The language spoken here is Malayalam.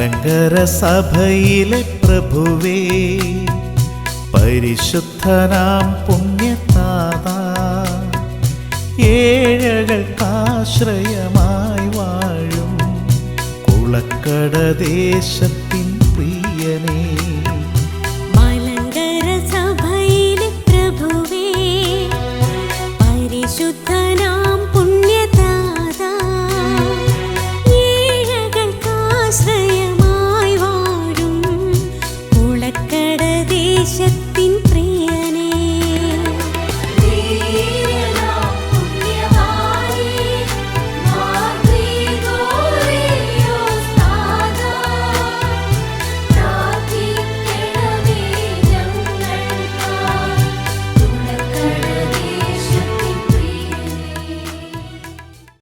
നഗരസഭയിലെ പ്രഭുവേ പരിശുദ്ധനാം പുണ്യനാഥ. ഏഴകൾക്കാശ്രയമായി വാഴും കുളക്കട ദേശത്തെ ദേശത്തിൻ